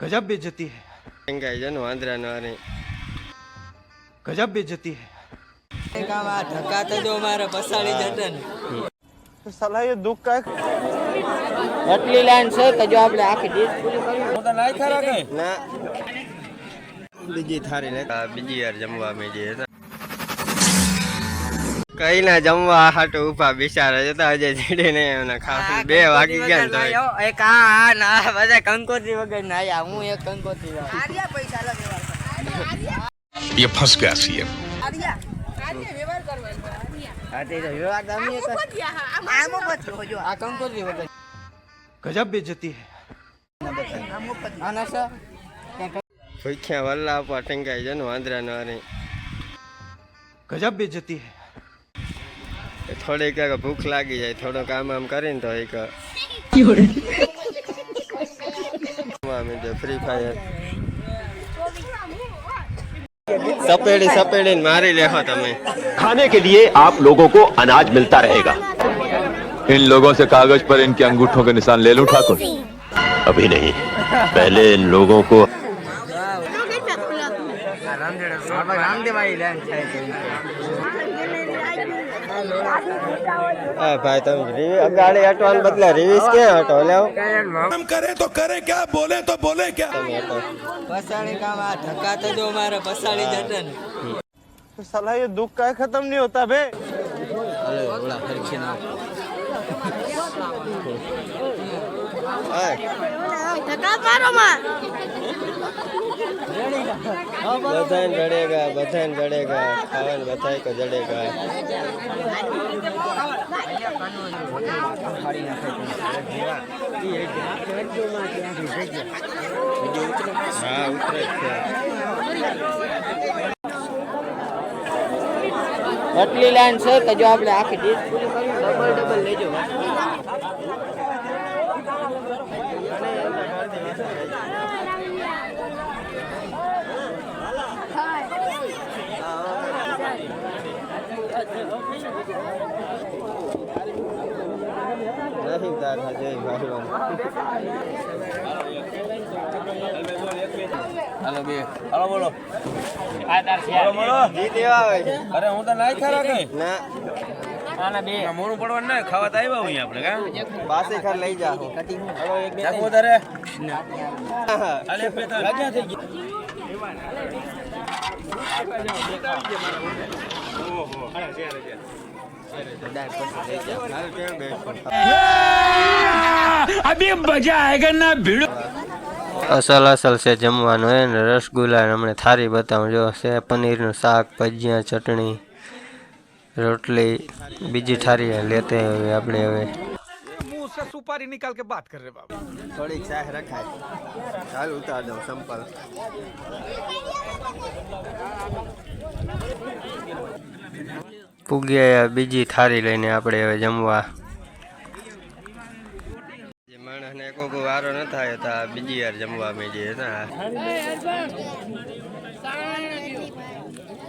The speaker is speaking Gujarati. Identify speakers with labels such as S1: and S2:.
S1: गजब बेइज्जती है
S2: ટંકાઈ છે ને વાંદરા નો અરે
S1: गजब बेइज्जती है
S3: ધક્કા તો જો મારે પસાડી જશે ને
S1: साला ये दुख का
S3: એટલી લાઈન છે કે જો આપણે આખી ડીશ પૂરી કરી
S2: ના બીજી થારી ને આ બીજી યાર જમવા મેજી હતા કઈ ના જમવા હાટો ઉભા બિચારા જતા અજય ચીડી ને એમને ખાસ બે વાગી ગયા ને તોય.
S3: એક હા હા ના બધા કંકોત્રી વગર ના આયા હું એક કંકોત્રી વાળો.
S4: ये फंस गया सीएम
S3: હા તે તો વ્યવહાર તો અમે એક જ- આ કંકોત્રી વગર
S1: गजब बेइज्जती है
S3: આના સર
S2: ભૂખ્યા વલ્લા આપવા ટંકાઈ છે ને વાંદરા નો અરે
S1: गजब बेइज्जती है
S2: થોડીક એક ભૂખ લાગી જાય થોડું કામ આમ કરીને તો એક ફ્રી ફાયર સપેડી સપેડી મારી લેખો તમે
S5: खाने के लिए आप लोगों को अनाज मिलता रहेगा इन लोगों से कागज पर इनके अंगूठों के निशान ले लूं ठाकुर अभी नहीं पहले इन लोगों को
S2: ભાઈ તમે ગાડી હટવાન બદલે રિવિસ કે હટો? લેવ
S4: કરે તો કરે ક્યાં બોલે તો
S2: બોલે ક્યાં?
S3: પસાડી કામ આ ધક્કા તો જો મારે પસાડી
S1: જટન સલાહ દુઃખ કાય ખતમ નહીં હોતા
S2: બે
S6: ઓલા ફરખી ના
S2: બધાને જડેગા બધાને જડેગા. ખાવાનું બધાય કો જડેગા. હા ઉતરે
S3: એટલી લાઈન છે કે જો આપણે આખી ડીશ પૂરી કરી ડબલ ડબલ લેજો.
S2: નહીં તાર હજે ભાઈઓ જીત એવા છે.
S7: અરે હું તો નાઈ ખરા કઈ
S2: ના
S7: મોડું પડવાનું ના ખાવા આવ્યા આપણે કા
S2: ખાર લઈ
S7: તો લાગ્યા થઈ ગયા
S2: અસલ અસલ છે જમવાનું હે ને રસગુલ્લા ને હમણાં થારી બતાવું જો છે પનીરનું શાક ભજીયા ચટણી રોટલી બીજી થારી લેતે હવે આપણે હવે
S1: मुंह से सुपारी निकाल के बात कर रहे बाबा
S2: થોડીક ચાહ રખાય ચાલ ઉતાર દઉં સંપલ પૂગ્યા બીજી થારી લઈને આપણે હવે જમવા. માણસને કોઈ વારો ન થાય હતા બીજી વાર જમવા મેં જે હતા